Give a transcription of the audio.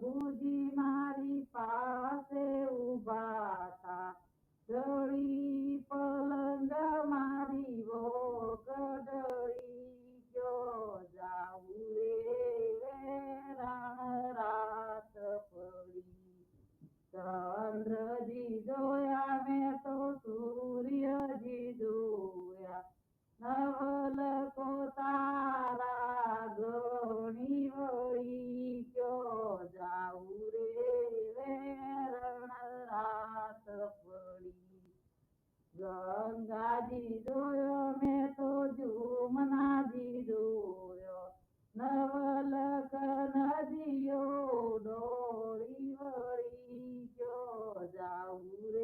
પ્રભુજી મારી પાસે ઊભા થા જળી પલંગ મારી વોગડળી ગયો. જાઉં રે રાત પડી. ચંદ્રજી જોયા, મેં તો સૂર્યજી જોયા. નવલ તારા જાઉં રે રાત પડી ગંગાજી જોયો મેં તો જુમનાજી જોયો નવલક કનજીયો ડોળી વળી ગયો જાઉં રે.